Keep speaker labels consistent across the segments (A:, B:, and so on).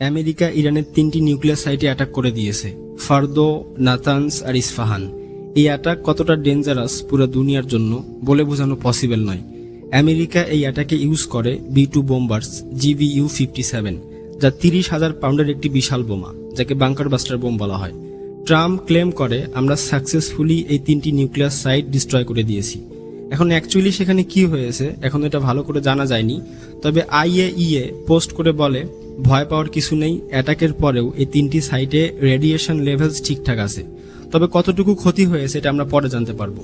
A: America ইরানের তিনটি nuclear সাইটে অ্যাটাক করে দিয়েছে। ফার্দো নাতানস আর ইস্ফাহান। এই অ্যাটাক কতটা ডেঞ্জারাস পুরো দুনিয়ার জন্য বলে বোঝানো পসিবল নয়। আমেরিকা এই অ্যাটাকে ইউজ করে B two bombers GB U fifty seven যা তিরিশ হাজার পাউন্ডের একটি বিশাল বোমা, যাকে বাংকার বাস্টার বোম বলা হয়। ট্রাম্প ক্লেম করে, আমরা সাকসেসফুলি এই তিনটি নিউক্লিয়ার সাইট ডিস্ট্রয় করে দিয়েছি। এখন অ্যাকচুয়ালি সেখানে কি হয়েছে, এখন এটা ভালো করে জানা যায়নি, তবে আইএইএ পোস্ট করে বলে ভয় পাওয়ার কিছু নেই, অ্যাটাকের পরেও এই তিনটি সাইটে রেডিয়েশন লেভেলস ঠিকঠাক আছে। তবে কতটুকু ক্ষতি হয়েছে এটা আমরা পরে জানতে পারব।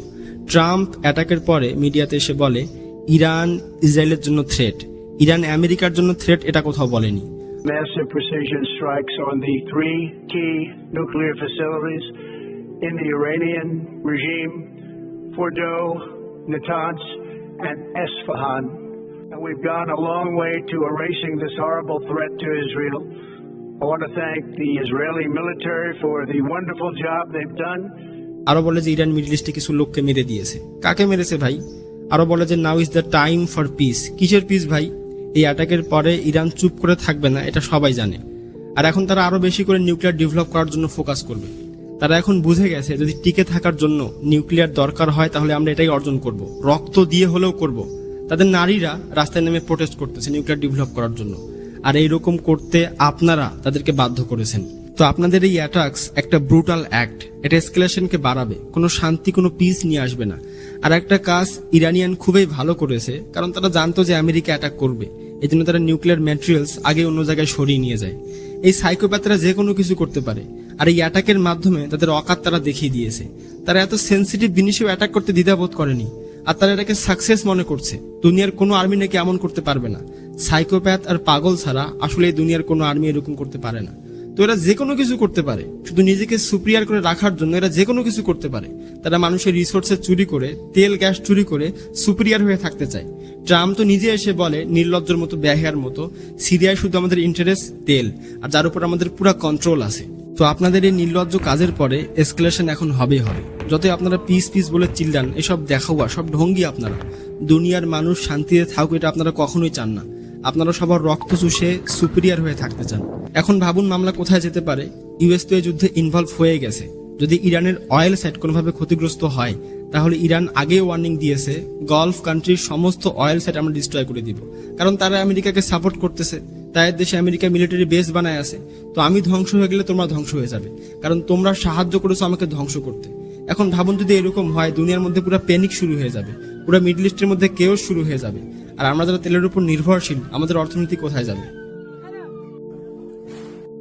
A: ট্রাম্প অ্যাটাকের পরে মিডিয়াতে এসে বলে, ইরান ইসরায়েলের জন্য থ্রেট ইরান আমেরিকার জন্য থ্রেট এটা কোথাও বলেনি।
B: Massive precision. We've gone a long way to erasing this horrible threat to Israel. I want to thank the Israeli military for the wonderful job they've done.
A: আরও বলে যে ইরান মিডল ইস্টে কিছু লোককে মেরে দিয়েছে। কাকে মেরেছে ভাই? আরও বলে যে now is the time for peace কিসের পিস ভাই? এই অ্যাটাকের পরে ইরান চুপ করে থাকবে না, এটা সবাই জানে। আর এখন তারা আরও বেশি করে নিউক্লিয়ার ডেভেলপ করার জন্য ফোকাস করবে। তারা এখন বুঝে গেছে, যদি টিকে থাকার জন্য নিউক্লিয়ার দরকার হয়, তাহলে আমরা এটাই অর্জন করব। রক্ত দিয়ে হলেও করব। তাদের নারীরা রাস্তায় নেমে প্রোটেস্ট করতেছে নিউক্লিয়ার ডেভেলপ করার জন্য। আর এইরকম করতে আপনারা তাদেরকে বাধ্য করেছেন। তো আপনাদের এই অ্যাটাক্স একটা ব্রুটাল অ্যাক্ট এটা এসকেলেশনকে বাড়াবে। কোনো শান্তি, কোনো পিস নিয়ে আসবে না। আর একটা কাজ ইরানিয়ান খুবই ভালো করেছে, কারণ তারা জানতো যে আমেরিকা অ্যাটাক করবে। এই জন্য তারা নিউক্লিয়ার ম্যাটেরিয়ালস আগে অন্য জায়গায় সরিয়ে নিয়ে যায়। এই সাইকোপ্যাথরা যে কোনো কিছু করতে পারে। আর এই অ্যাটাকের মাধ্যমে তাদের অকাত তারা দেখিয়ে দিয়েছে। তারা এত সেন্সিটিভ জিনিসেও অ্যাটাক করতে দ্বিধাবোধ করেনি। আর তারা এটাকে সাকসেস মনে করছে। দুনিয়ার কোনো আর্মি নাকি এমন করতে পারবে না। সাইকোপ্যাথ আর পাগল ছাড়া আসলে দুনিয়ার কোনো আর্মি এরকম করতে পারে না। তো এরা যে কোনো কিছু করতে পারে। শুধু নিজেকে সুপ্রিয়ার করে রাখার জন্য এরা যে কোনো কিছু করতে পারে। তারা মানুষের রিসোর্সে চুরি করে, তেল গ্যাস চুরি করে সুপ্রিয়ার হয়ে থাকতে চায়। ট্রাম্প তো নিজে এসে বলে, নির্লজ্জের মতো ব্যাহিয়ার মতো, সিরিয়ায় শুধু আমাদের ইন্টারেস্ট তেল, আর যার উপর আমাদের পুরো কন্ট্রোল আছে। তো আপনাদের এই নির্লজ্জ কাজের পরে এসকেলেশন এখন হবেই হবে। যতই আপনারা পিস পিস বলে চিল্লান, এসব দেখাওয়া, সব ঢঙ্গি আপনারা। দুনিয়ার মানুষ শান্তিতে থাকুক এটা আপনারা কখনোই চান না। আপনারা সবার রক্ত চুষে সুপিরিয়ার হয়ে থাকতে চান। এখন ভাবুন মামলা কোথায় যেতে পারে। ইউএস তো এই যুদ্ধে ইনভলভ হয়ে গেছে। যদি ইরানের অয়েল সাইট কোনোভাবে ক্ষতিগ্রস্ত হয়, তাহলে ইরান আগেই ওয়ার্নিং দিয়েছে গলফ কান্ট্রির সমস্ত অয়েল সাইট আমরা ডিস্ট্রয় করে দিব। কারণ তারা আমেরিকাকে সাপোর্ট করতেছে। তাদের দেশে আমেরিকা মিলিটারি বেস বানায় আছে। তো আমি ধ্বংস হয়ে গেলে তোমরা ধ্বংস হয়ে যাবে। কারণ তোমরা সাহায্য করেছ আমাকে ধ্বংস করতে। এখন ভাবুন যদি এরকম হয়, দুনিয়ার মধ্যে পুরো প্যানিক শুরু হয়ে যাবে। পুরো মিডল ইস্টের মধ্যে কেউ শুরু হয়ে যাবে। আর আমরা যারা তেলের উপর নির্ভরশীল, আমাদের অর্থনীতি কোথায় যাবে?